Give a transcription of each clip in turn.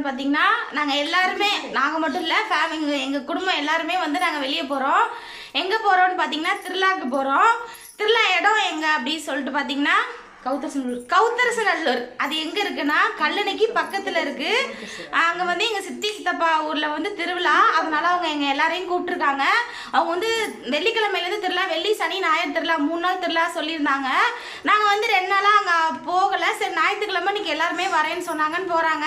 நம்ம போகிறோம்னு பார்த்தீங்கன்னா நாங்கள் எல்லாருமே நாங்கள் மட்டும் இல்லை ஃபேமிலி எங்கள் குடும்பம் எல்லாருமே வந்து நாங்கள் வெளியே போகிறோம் எங்கே போகிறோம்னு பார்த்தீங்கன்னா திருவிழாக்கு போகிறோம் திருவிழா இடம் எங்கே அப்படின்னு சொல்லிட்டு பார்த்தீங்கன்னா கௌத்தரசநல்லூர் கௌத்தரசநல்லூர் அது எங்கே இருக்குன்னா கல்லணைக்கு பக்கத்தில் இருக்குது அங்கே வந்து எங்கள் சித்தி சித்தப்பா ஊரில் வந்து திருவிழா. அதனால அவங்க எங்கள் எல்லாரையும் கூப்பிட்ருக்காங்க அவங்க வந்து வெள்ளிக்கிழமையிலேருந்து திருவிழா வெள்ளி சனி ஞாயிறு திருவிழா மூணு நாள் திருவிழா சொல்லியிருந்தாங்க. நாங்கள் வந்து ரெண்டு நாளாக அங்கே போகலை. சரி ஞாயிற்றுக்கிழமை இன்றைக்கி எல்லாருமே வரேன்னு சொன்னாங்கன்னு போகிறாங்க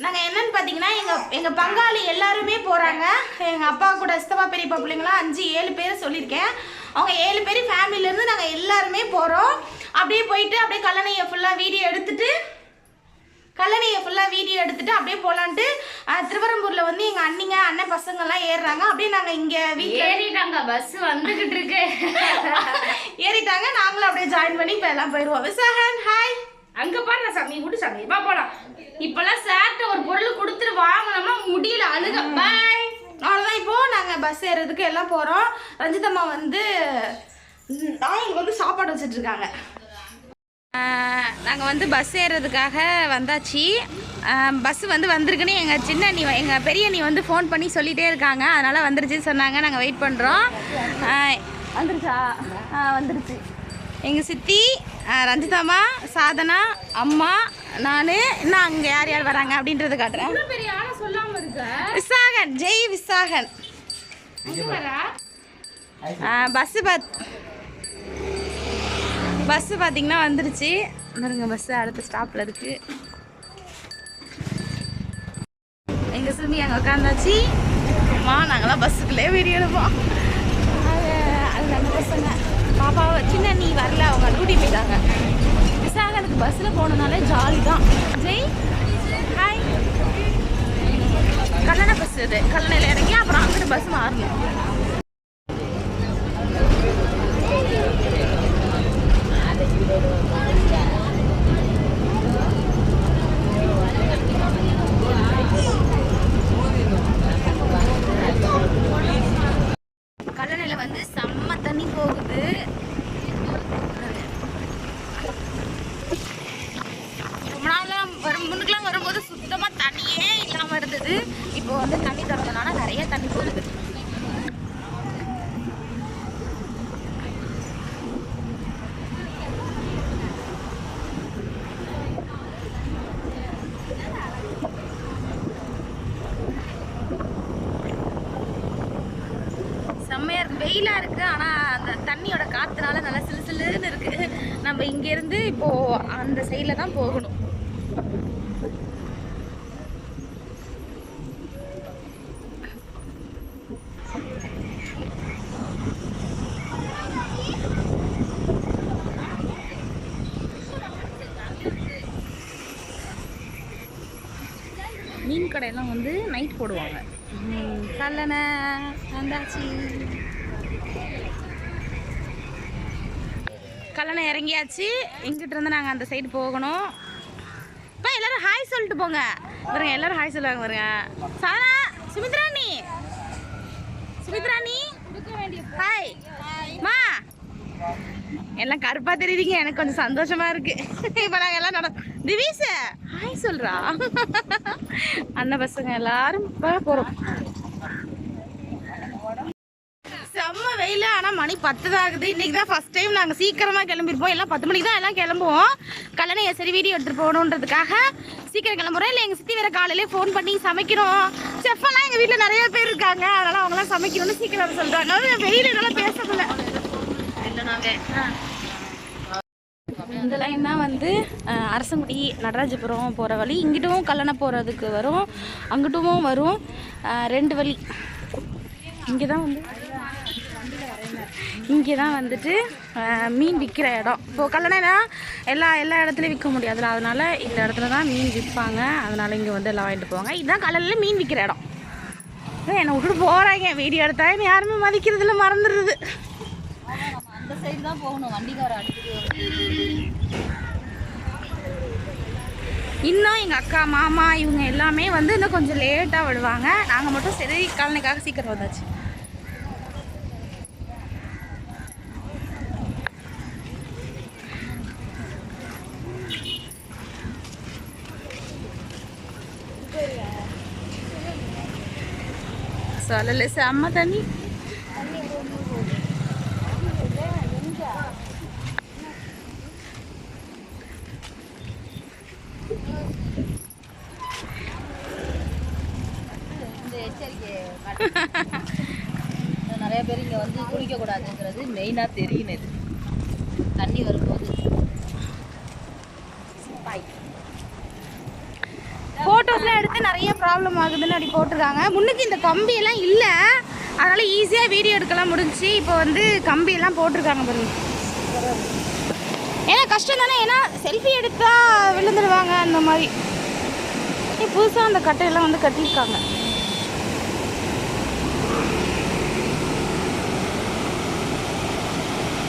நாங்கள் என்னன்னு பார்த்தீங்கன்னா எங்கள் எங்கள் பங்காளி எல்லாருமே போகிறாங்க எங்கள் அப்பா கூட சித்தப்பா பெரியப்பா பிள்ளைங்களாம் அஞ்சு ஏழு பேர் சொல்லியிருக்கேன். அவங்க ஏழு பேர் ஃபேமிலியிலேருந்து நாங்கள் எல்லாருமே போகிறோம் அப்படியே போயிட்டு அப்படியே கல்லணையை ஃபுல்லாக வீடியோ எடுத்துட்டு கல்லணையை ஃபுல்லாக வீடியோ எடுத்துட்டு அப்படியே போகலான்ட்டு திருவரம்பூரில் வந்து எங்கள் அண்ணிங்க அண்ணன் பசங்கள்லாம் ஏறுறாங்க. அப்படியே நாங்கள் இங்கே வீட்டில் ஏறிட்டாங்க பஸ் வந்துகிட்டு இருக்கு. ஏறிட்டாங்க. நாங்களும் அப்படியே ஜாயின் பண்ணி இப்போ எல்லாம் போயிடுவோம் விசாகன் ஹாய் அங்க பாரு சாமி விடு சாமி. வா போலாம். இப்பெல்லாம் சேர்த்து ஒரு பொருள் கொடுத்துட்டு வாங்கினோம்னா முடியல அழுக. பாய் அவ்வளோதான் இப்போ நாங்கள் பஸ் ஏறதுக்கு எல்லாம் போகிறோம் ரஞ்சிதம்மா வந்து நாய்க்கு வந்து சாப்பாடு வச்சிட்டு இருக்காங்க. நாங்கள் வந்து பஸ் ஏறுறதுக்காக வந்தாச்சு. பஸ் வந்து வந்திருக்குன்னு எங்கள் சின்ன அண்ணி எங்கள் பெரிய அண்ணி வந்து ஃபோன் பண்ணி சொல்லிகிட்டே இருக்காங்க. அதனால் வந்துருச்சுன்னு சொன்னாங்க. நாங்கள் வெயிட் பண்ணுறோம் வந்துருச்சா? ஆ வந்துருச்சு. எங்கள் சித்தி ஆ, ரஞ்சிதாம்மா சாதனா அம்மா நான் இன்னும் அங்கே யார் யார் வராங்க அப்படின்றத காட்டுறேன். விசாகன் ஜெய் விசாகன். பஸ்ஸு பாத் பஸ்ஸு பார்த்தீங்கன்னா வந்துருச்சு. பாருங்க பஸ்ஸு அடுத்த ஸ்டாப்பில் இருக்கு. எங்கள் சுமி அங்கே உட்காந்தாச்சு அம்மா நாங்களாம் பஸ்ஸுக்குள்ளே வீடியோ எடுப்போம் அது அது நம்ம பசங்க. பாப்பாவை சின்ன நீ வரல அவங்க டூட்டி போயிட்டாங்க விசாகனுக்கு பஸ்ஸில் போனதுனால ஜாலி தான் ஜெய் ஹாய் கல்லணை பஸ் இது. கல்லணையில் இறங்கி அப்புறம் அங்கிட்டு பஸ் மாறணும் கல்லணையில வந்து செம்ம தண்ணி போகுது ரொம்ப நாள்லாம் வரும் முன்னுக்கெல்லாம் வரும்போது சுத்தமாக தண்ணியே இல்லாமல் இருந்தது இப்போ வந்து தண்ணி திறந்தனால நிறைய தண்ணி போகுது செம்மையா இருக்கு வெயிலா இருக்கு. ஆனா அந்த தண்ணியோட காத்துனால நல்லா சிலு சிலுன்னு இருக்கு. நம்ம இங்க இருந்து இப்போ அந்த சைட்ல தான் போகணும். மீன் கடையெல்லாம் வந்து நைட் போடுவாங்க. கல்லணை வந்தாச்சு. கல்லணை இறங்கியாச்சு. இங்கிட்ட இருந்து நாங்கள் அந்த சைடு போகணும். இப்போ எல்லாரும் ஹாய் சொல்லிட்டு போங்க. பாருங்க எல்லோரும் ஹாய் சொல்லுவாங்க பாருங்க. சாதனா சுமித்ராணி. சுமித்ராணி ஹாய் மா. எல்லாம் கருப்பா தெரியுதுங்க. எனக்கு கொஞ்சம் சந்தோஷமா இருக்கு. இப்போ நாங்கள் எல்லாம் நட திவீஷ ஹாய் சொல்றா. அண்ணன் பசங்க எல்லாரும் போகிறோம் செம்ம வெயில் ஆனால் மணி பத்து தான் ஆகுது. இன்றைக்கி தான் ஃபர்ஸ்ட் டைம் நாங்கள் சீக்கிரமாக கிளம்பிருப்போம். எல்லாம் பத்து மணிக்கு தான் எல்லாம் கிளம்புவோம். கல்யாணம் சரி வீடியோ எடுத்துகிட்டு போகணுன்றதுக்காக சீக்கிரம் கிளம்புறோம். இல்லை எங்கள் சித்தி வேறு காலையிலே ஃபோன் பண்ணி சமைக்கிறோம் செஃப்பெல்லாம் எங்கள் வீட்டில் நிறைய பேர் இருக்காங்க. அதனால் அவங்களாம் சமைக்கணும்னு சீக்கிரம் சொல்கிறாங்க வெயில் என்னால் பேச முடியல இந்த லைன் தான் வந்து அரசங்குடி நடராஜபுரம் போகிற வழி. இங்கிட்டும் கல்லணை போகிறதுக்கு வரும். அங்கிட்டும் வரும். ரெண்டு வழி. இங்கே தான் வந்து இங்கே தான் வந்துட்டு மீன் விற்கிற இடம். இப்போது கல்லணைனா எல்லா எல்லா இடத்துலையும் விற்க முடியாதுல்ல. அதனால இந்த இடத்துல தான் மீன் விற்பாங்க. அதனால இங்கே வந்து எல்லாம் வாங்கிட்டு போவாங்க. இதுதான் கல்லணையில் மீன் விற்கிற இடம். என்னை விட்டுட்டு போகிறாங்க வீடியோ எடுத்தா என்னை யாருமே மதிக்கிறதுல மறந்துடுது அந்த சைடு தான் போகணும். வண்டிக்கார இன்னும் எங்கள் அக்கா மாமா இவங்க எல்லாமே வந்து இன்னும் கொஞ்சம் லேட்டாக விடுவாங்க நாங்கள் மட்டும் சரி கலனைக்காக சீக்கிரம் வந்தாச்சு. இந்த எச்சரிக்கை நிறைய பேர் இங்கே வந்து குளிக்கக்கூடாதுங்கிறது மெயினாக தெரியும் இது தண்ணி வரும்போது ஃபோட்டோஸ்லாம் எடுத்து நிறைய ப்ராப்ளம் ஆகுதுன்னு அப்படி போட்டிருக்காங்க. முன்னுக்கு இந்த கம்பி எல்லாம் இல்லை. அதனால ஈஸியாக வீடியோ எடுக்கலாம் முடிஞ்சுச்சு இப்போ வந்து கம்பி எல்லாம் போட்டிருக்காங்க பாருங்க. ஏன்னா கஷ்டம் தானே? ஏன்னா செல்ஃபி எடுத்தா விழுந்துடுவாங்க அந்த மாதிரி. புதுசாக அந்த கட்டையெல்லாம் வந்து கட்டியிருக்காங்க.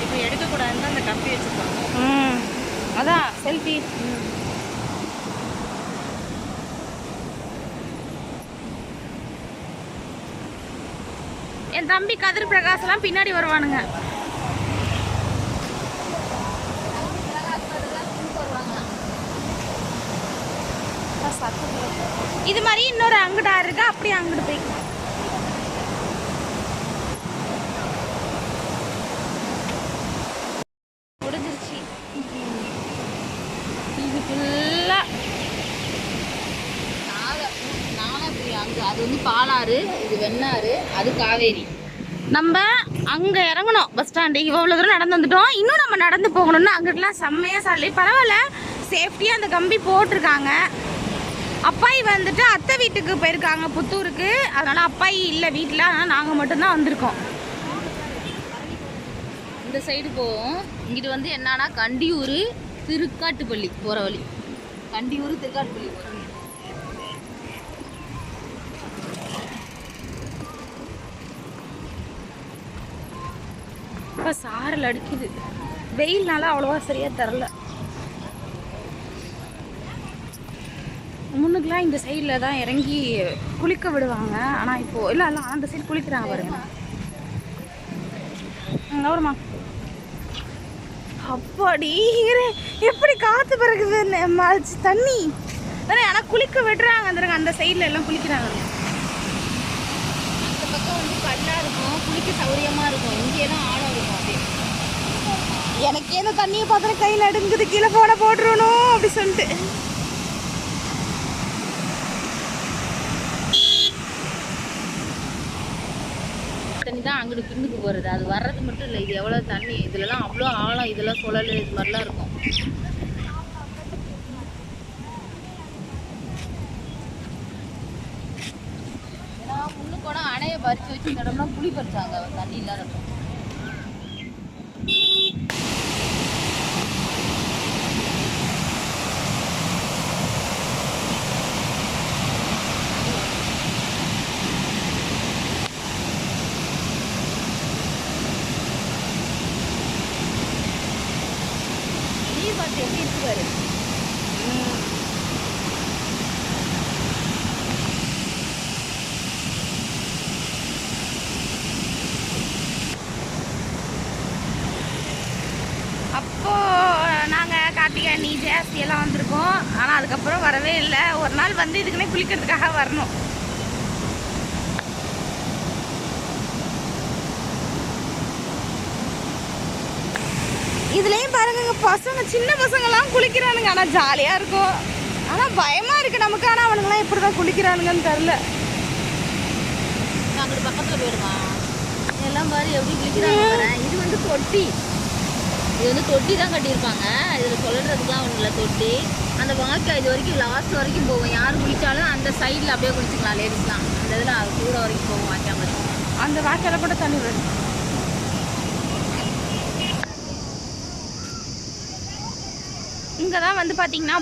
இப்போ எடுக்கக்கூடாதுன்னு அந்த கம்பி வச்சுருக்காங்க. ம். அதான் செல்ஃபி என் தம்பி கதிர் பிரகாஷ்லாம் பின்னாடி வருவானுங்க. இது மாதிரி இன்னொரு அங்கிட்டா இருக்கு அப்படியே அங்கிட்டு போய் முடிஞ்சிருச்சு இது ஃபுல்லாக நாக நாகப்பி அங்கே அது வந்து பாலாறு இது வெண்ணாறு அது காவேரி. நம்ம அங்கே இறங்கணும். பஸ் ஸ்டாண்டு இவ்வளோ தூரம் நடந்து வந்துட்டோம். இன்னும் நம்ம நடந்து போகணும்னு அங்கிட்டலாம் செம்மையாக சாலை. பரவாயில்ல. சேஃப்டியாக அந்த கம்பி போட்டிருக்காங்க. அப்பாயி வந்துட்டு அத்தை வீட்டுக்கு போயிருக்காங்க புத்தூருக்கு. அதனால் அப்பாயி இல்லை வீட்டில் ஆனால் நாங்கள் மட்டும்தான் வந்திருக்கோம். இந்த சைடு போவோம். இங்கிட்டு வந்து என்னன்னா கண்டியூர் திருக்காட்டுப்பள்ளி போகிற வழி. கண்டியூர் திருக்காட்டுப்பள்ளி போகிற வழி சாரல் அடிக்குது. வெயில்னால அவ்வளோவா சரியாக தரல. முன்னுக்குலாம் இந்த சைடில் தான் இறங்கி குளிக்க விடுவாங்க. ஆனால் இப்போ இல்லை இல்லை அந்த சைடு குளிக்கிறாங்க பாருங்க. கௌரமா வருமா? அப்பாடி எப்படி காற்று பிறகுது மழைச்சு தண்ணி. தானே ஆனால் குளிக்க விடுறாங்க அந்த அந்த சைடில் எல்லாம் குளிக்கிறாங்க. இந்த பக்கம் வந்து கல்லாக இருக்கும் குளிக்க சௌரியமாக இருக்கும். இங்கேலாம் ஆழம் எனக்கு இந்த தண்ணியை பார்த்தா கையில் அடுங்குது கீழே போட போட்டுருணும் அப்படி சொல்லிட்டு. தண்ணி தான் அங்கிட்டு பின்னுக்கு போகிறது அது வர்றது மட்டும் இல்லை இது எவ்வளோ தண்ணி? இதுலலாம் அவ்வளோ ஆழம் இதெல்லாம் சுழல் இது மாதிரிலாம் இருக்கும். ஏன்னா முன்னுக்கு அணையை பறித்து வச்சு இந்த இடம்லாம் புளி பறிச்சாங்க தண்ணி இல்லாதப்போ. எப்படி இருக்கு பாரு அப்போ நாங்கள் கார்த்திகை நீ ஜாஸ்தியெல்லாம் வந்திருக்கோம். ஆனால் அதுக்கப்புறம் வரவே இல்லை. ஒரு நாள் வந்து இதுக்குன்னே குளிக்கிறதுக்காக வரணும். இதுலேயும் பாருங்க பசங்க சின்ன பசங்கெல்லாம் குளிக்கிறானுங்க. ஆனால் ஜாலியாக இருக்கும். ஆனால் பயமாக இருக்குது நமக்கு. ஆனால் அவனுங்களாம் எப்படி தான் குளிக்கிறானுங்கன்னு தெரில அங்கிட்டு பக்கத்தில் போயிடுமா? எல்லாம் பாரு எப்படி குளிக்கிறாங்க இது வந்து தொட்டி. இது வந்து தொட்டி தான் கட்டியிருப்பாங்க. இதில் சொல்கிறதுக்குலாம் ஒன்றும் இல்லை தொட்டி. அந்த வாய்க்கா இது வரைக்கும் லாஸ்ட் வரைக்கும் போவோம் யார் குளிச்சாலும் அந்த சைடில் அப்படியே குளிச்சுக்கலாம் லேடிஸ்லாம் அந்த இதில் கூட வரைக்கும் போவோம் வாய்க்கா மாதிரி அந்த வாய்க்கால கூட தண்ணி வரும். இங்கே தான் வந்து பார்த்தீங்கன்னா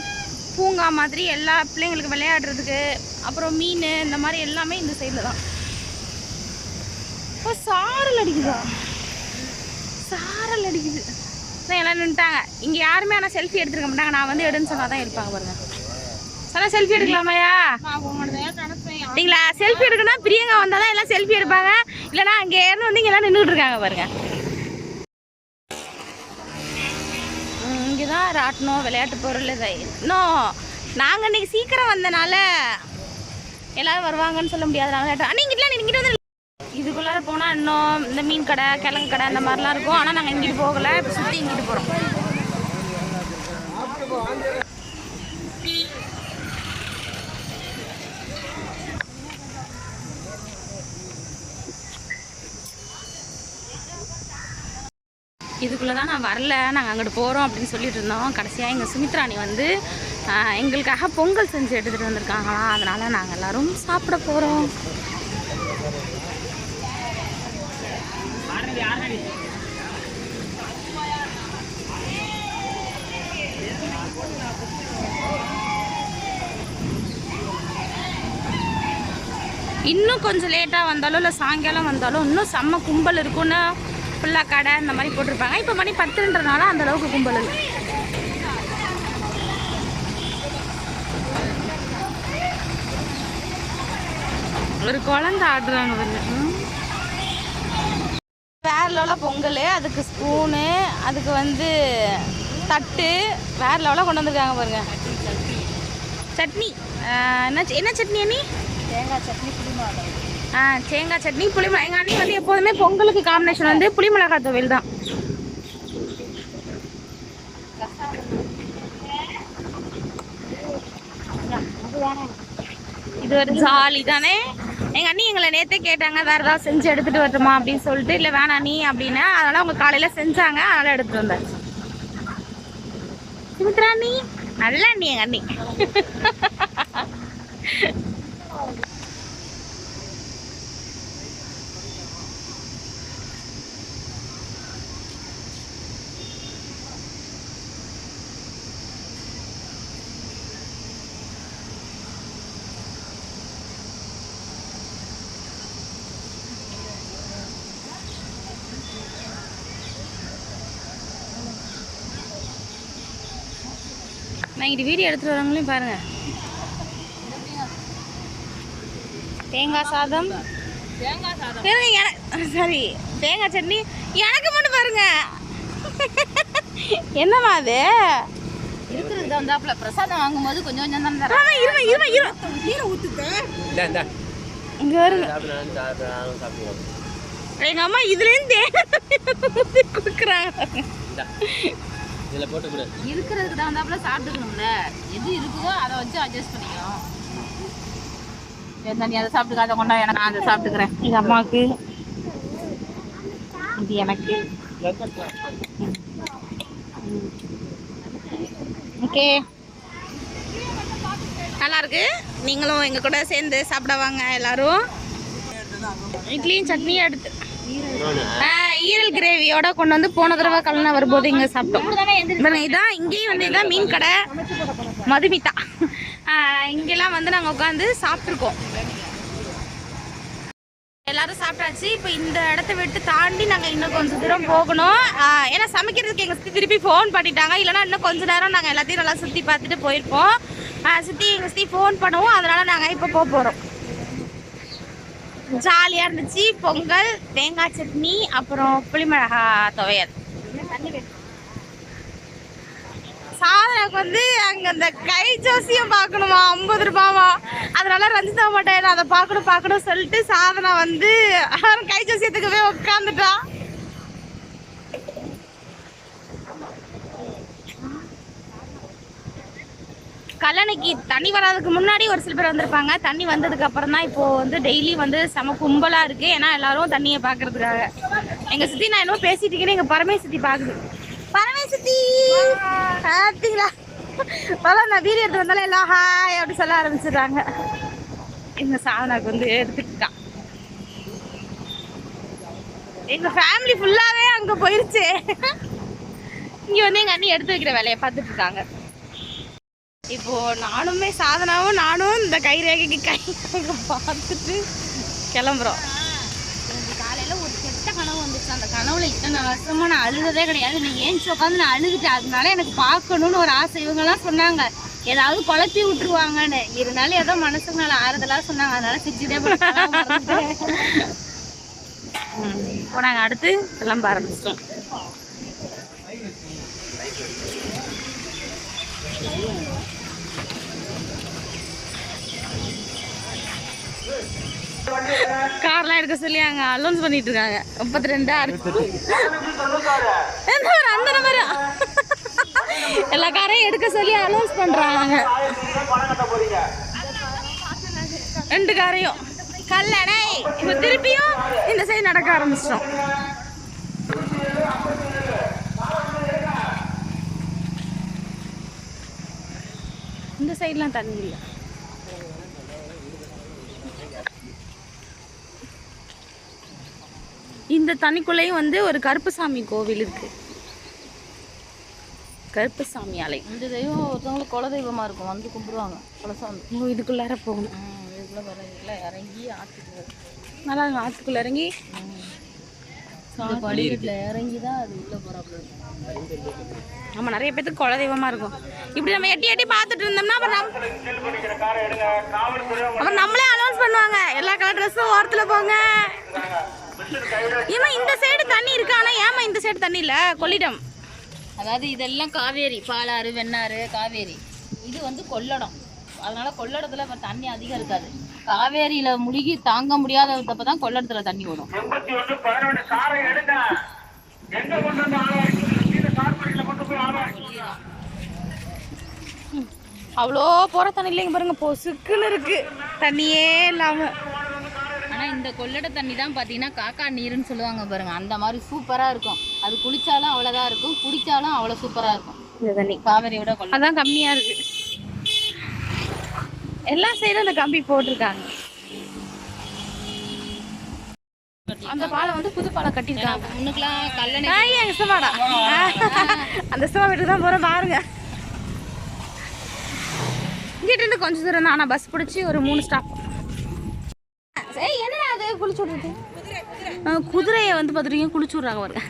பூங்கா மாதிரி எல்லா பிள்ளைங்களுக்கு விளையாடுறதுக்கு அப்புறம் மீன் இந்த மாதிரி எல்லாமே இந்த சைடில் தான். இப்போ சாரல் அடிக்குதா? சாரல் அடிக்குது. தான் எல்லாம் நின்ட்டாங்க இங்கே யாருமே ஆனால் செல்ஃபி எடுத்துருக்க மாட்டாங்க. நான் வந்து எடுன்னு சொன்னால் தான் எடுப்பாங்க பாருங்க. சொன்னால் செல்ஃபி எடுக்கலாமாயா? நீங்களா? செல்ஃபி எடுக்கணும்னா பிரியங்கா வந்தால் தான் எல்லாம் செல்ஃபி எடுப்பாங்க. இல்லைனா அங்கே இருந்து வந்து இங்கே எல்லாம் நின்றுட்டு இருக்காங்க பாருங்க. ராட்டணும் விளையாட்டு பொருள் இதை. இன்னும் நாங்கள் இன்னைக்கு சீக்கிரம் வந்தனால எல்லோரும் வருவாங்கன்னு சொல்ல முடியாது. நாங்கள் நீங்கள் இங்கிட்ட வந்து இதுக்குள்ளார போனால் இன்னும் இந்த மீன் கடை கிழங்கு கடை அந்த மாதிரிலாம் இருக்கும். ஆனால் நாங்கள் இங்கிட்டு போகலை இப்போ சுற்றி இங்கிட்டு போகிறோம் இதுக்குள்ளே தான் நான் வரல நாங்கள் அங்கிட்டு போகிறோம் அப்படின்னு சொல்லிட்டு இருந்தோம் கடைசியாக எங்கள் சுமித்ராணி வந்து எங்களுக்காக பொங்கல் செஞ்சு எடுத்துகிட்டு வந்திருக்காங்களாம் அதனால் நாங்கள் எல்லோரும் சாப்பிட போகிறோம் இன்னும் கொஞ்சம் லேட்டாக வந்தாலும் இல்லை சாயங்காலம் வந்தாலும் இன்னும் செம்ம கும்பல் இருக்கும்னு ஃபுல்லாக கடை இந்த மாதிரி போட்டிருப்பாங்க. இப்போ மணி பத்துன்றனால அந்த அளவுக்கு கும்பல். இல்லை ஒரு குழந்தை ஆடுறாங்க. வேற லெவலில் பொங்கல் அதுக்கு ஸ்பூனு அதுக்கு வந்து தட்டு வேற லெவலில் கொண்டு வந்திருக்காங்க பாருங்க. சட்னி. என்ன என்ன சட்னி அண்ணி? தேங்காய் சட்னி புளிமாவை ஆ தேங்காய் சட்னி புளிமிளகா எங்கள் அண்ணி வந்து எப்போதுமே பொங்கலுக்கு காம்பினேஷன் வந்து புளிமிளகாய் துவையல் தான். இது ஒரு ஜாலி தானே? எங்கள் அண்ணி எங்களை நேற்றே கேட்டாங்க வேறு ஏதாவது செஞ்சு எடுத்துகிட்டு வரட்டுமா? அப்படின்னு சொல்லிட்டு இல்லை வேணாம் நீ அப்படின்னா. அதனால் அவங்க காலையில் செஞ்சாங்க அதனால் எடுத்துகிட்டு வந்தேன். சுமித்ரா நீ நல்ல அண்ணி எங்கள் அண்ணி. நான் இங்கிட்டு வீடியோ எடுத்துகிட்டு வரவங்களையும் பாருங்க. தேங்காய் சாதம். தேங்காய் சாதம் இருங்க எனக்கு சாரி தேங்காய் சட்னி. எனக்கு மட்டும் பாருங்க. என்னம்மா அது? இருக்கிறதுக்கு தகுந்தாப்புல பிரசாதம் வாங்கும்போது கொஞ்சம் கொஞ்சம் தான் தரேன். இந்தா இங்க வருங்க. நானும் சாப்பிட்றேன் நானும் சாப்பிடுவோம் எங்க அம்மா இதுலேருந்து தேங்காய் கொடுக்குறாங்க. இதில் போட்டு கொடு இருக்கிறதுக்கு தகுந்தாப்புல சாப்பிட்டுக்கணும்ல. எது இருக்குதோ அதை வச்சு அட்ஜஸ்ட் பண்ணிக்கணும். சரி, நீ அதை சாப்பிட்டுக்க அதை கொண்டா எனக்கு நான் அதை சாப்பிட்டுக்கிறேன். இது அம்மாவுக்கு. இது எனக்கு. ஓகே. நல்லா இருக்கு நீங்களும் எங்கள் கூட சேர்ந்து சாப்பிட வாங்க எல்லாரும். இட்லியும் சட்னியும் எடுத்து ஈரல் கிரேவியோட கொண்டு வந்து போன தடவை கல்யாணம் வரும்போது இங்க சாப்பிட்டோம். இதான் இங்கேயும் வந்து இதான் மீன் கடை. மதுமிதா. இங்கெல்லாம் வந்து நாங்கள் உட்காந்து சாப்பிட்ருக்கோம் எல்லாரும் சாப்பிட்டாச்சு. இப்போ இந்த இடத்த விட்டு தாண்டி நாங்கள் இன்னும் கொஞ்சம் தூரம் போகணும். ஏன்னா சமைக்கிறதுக்கு எங்கள் சுற்றி திருப்பி ஃபோன் பண்ணிட்டாங்க. இல்லைன்னா இன்னும் கொஞ்ச நேரம் நாங்கள் எல்லாத்தையும் நல்லா சுற்றி பார்த்துட்டு போயிருப்போம். சுற்றி எங்கள் சுற்றி ஃபோன் பண்ணுவோம். அதனால் நாங்கள் இப்போ போக போகிறோம் ஜாலியாக இருந்துச்சு. பொங்கல் தேங்காய் சட்னி அப்புறம் புளிமிளகா துவையல். சாதனைக்கு வந்து அங்கே அந்த கை ஜோசியம் பார்க்கணுமா? ஐம்பது ரூபாவா? அதனால ரஞ்சிதா மாட்டேன் அதை பார்க்கணும் பார்க்கணும் சொல்லிட்டு சாதனை வந்து அவன் கை ஜோசியத்துக்கு போய் உட்காந்துட்டா கல்லணைக்கு தண்ணி வராதுக்கு முன்னாடி ஒரு சில பேர் வந்திருப்பாங்க. தண்ணி வந்ததுக்கு அப்புறம் தான் இப்போ வந்து டெய்லி வந்து செம கும்பலா இருக்கு. ஏன்னா எல்லாரும் தண்ணியை பார்க்கறதுக்காக எங்க சுத்தி நான் என்னமோ பேசிட்டு இருக்கேன் எங்க பரமே சுத்தி பாக்குது. பரமே சுத்தி! பார்த்தீங்களா பல நான் வீடியோ எடுத்து வந்தாலும் எல்லாம் ஹாய் அப்படி சொல்ல ஆரம்பிச்சிடுறாங்க. எங்க சாதனாக்கு வந்து எடுத்துக்கிட்டான் எங்க ஃபேமிலி ஃபுல்லாவே அங்க போயிருச்சு. இங்க வந்து எங்க அண்ணி எடுத்து வைக்கிற வேலையை பார்த்துட்டு இருக்காங்க. இப்போ நானுமே சாதனாவும் நானும் இந்த கை ரேகைக்கு கை ரேகை பார்த்துட்டு கிளம்புறோம். காலையில ஒரு கெட்ட கனவு வந்துச்சு. அந்த கனவுல இத்தனை வருஷமா நான் அழுததே கிடையாது. நீ ஏஞ்சி உட்காந்து நான் அழுதுட்டேன். அதனால எனக்கு பார்க்கணும்னு ஒரு ஆசை. இவங்கெல்லாம் சொன்னாங்க ஏதாவது குழப்பி விட்டுருவாங்கன்னு. இருந்தாலும் ஏதோ மனசுக்கு நல்ல ஆறுதலா சொன்னாங்க. அதனால போனேன். இப்போ நாங்கள் அடுத்து கிளம்ப ஆரம்பிச்சிட்டோம். கார்லாம் எடுக்க சொல்லி அங்கே அலௌன்ஸ் பண்ணிட்டு இருக்காங்க முப்பத்தி ரெண்டு அந்த நம்பர் எல்லா காரையும் எடுக்க சொல்லி அலௌன்ஸ் பண்ணுறாங்க ரெண்டு காரையும். கல்லணை. இப்போ திருப்பியும் இந்த சைடு நடக்க ஆரம்பிச்சிட்டோம். இந்த சைட்லாம் தண்ணி இல்லை. இந்த தண்ணிக்குள்ளேயும் வந்து ஒரு கருப்புசாமி கோவில் இருக்கு. கருப்புசாமி ஆலை. இந்த தெய்வம் ஒருத்தவங்களுக்கு குல தெய்வமா இருக்கும். வந்து கும்பிடுவாங்க. குலசாமி. ஓ இதுக்குள்ளார போகணும். இதுக்குள்ள வர இறங்கி ஆற்றுக்கு நல்லா இருக்கும் ஆற்றுக்குள்ள இறங்கி இறங்கி தான் அது உள்ள போறாப்புல. ஆமாம் நிறைய பேத்துக்கு குலதெய்வமா இருக்கும். இப்படி நம்ம எட்டி எட்டி பார்த்துட்டு இருந்தோம்னா அப்புறம் நம்மளே அனௌன்ஸ் பண்ணுவாங்க. எல்லா கலர் ட்ரெஸ்ஸும் ஓரத்தில் போங்க. ஏமா இந்த சைடு தண்ணி இருக்கு ஆனா ஏமா இந்த சைடு தண்ணி இல்ல? கொள்ளிடம். அதாவது இதெல்லாம் காவேரி பாலாறு வெண்ணாறு காவேரி. இது வந்து கொள்ளடம். அதனால கொள்ளடத்துல இப்ப தண்ணி அதிகம் இருக்காது. காவேரியில முழுகி தாங்க முடியாதப்ப தான் கொள்ளடத்துல தண்ணி வரும் அவ்வளோ போற தண்ணி இல்லைங்க பாருங்க பொசுக்குன்னு இருக்கு. தண்ணியே இல்லாம. ஆனா இந்த கொள்ளட தண்ணி தான் பாத்தீங்கன்னா காக்கா நீருன்னு சொல்லுவாங்க பாருங்க. அந்த மாதிரி சூப்பரா இருக்கும். அது குளிச்சாலும் அவ்வளவுதான் இருக்கும். குடிச்சாலும் அவ்வளவு சூப்பரா இருக்கும். இந்த தண்ணி. காவேரியோட கொள்ள அதான் கம்மியா இருக்கு. எல்லா சைடும் அந்த கம்பி போட்டிருக்காங்க. அந்த பாலம் வந்து புது பாலம் கல்லணை எங்க சிவாடா அந்த சிவா வீட்டுக்கு தான் போறோம் பாருங்க. இங்கிட்ட இருந்து கொஞ்சம் தூரம் தான். ஆனால் பஸ் பிடிச்சி ஒரு மூணு ஸ்டாப் குளிச்சு விடுறது குதிரையை வந்து பார்த்துருக்கீங்க குளிச்சு விட்றாங்க பாருங்க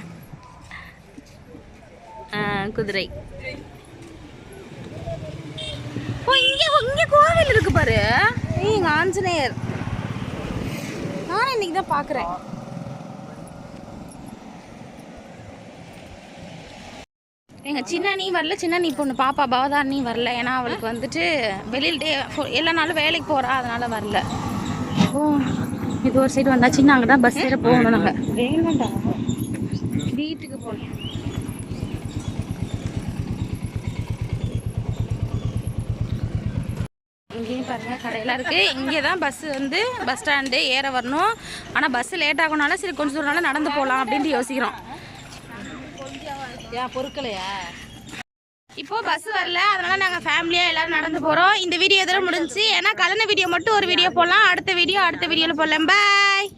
குதிரை. ஓ இங்கே இங்கே கோவில் இருக்கு பாரு. ஏய் ஆஞ்சநேயர். நானும் இன்னைக்கு தான் பார்க்குறேன். எங்க சின்ன நீ வரல சின்ன நீ பொண்ணு. பாப்பா பவதாரணி வரல. ஏன்னா அவளுக்கு வந்துட்டு வெளியில் டே எல்லா நாளும் வேலைக்கு போகிறா அதனால வரல. ஓ. இது ஒரு சைடு வந்தாச்சு நாங்கள் தான் பஸ் ஏற போகணும் நாங்கள் வீட்டுக்கு போகணும். இங்கேயும் பாருங்க கடையெல்லாம் இருக்குது இங்கே தான் பஸ்ஸு வந்து பஸ் ஸ்டாண்டு ஏற வரணும். ஆனால் பஸ்ஸு லேட் ஆகணும்னால சரி கொஞ்சம் தூரம் நடந்து போகலாம் அப்படின்ட்டு யோசிக்கிறோம். ஏன் பொருட்களையா இப்போ பஸ் வரல. அதனால நாங்கள் ஃபேமிலியாக எல்லாரும் நடந்து போகிறோம் இந்த வீடியோ இதெல்லாம் முடிஞ்சு ஏன்னா கலந்த வீடியோ மட்டும் ஒரு வீடியோ போடலாம். அடுத்த வீடியோ அடுத்த வீடியோவில் போடலாம். பாய்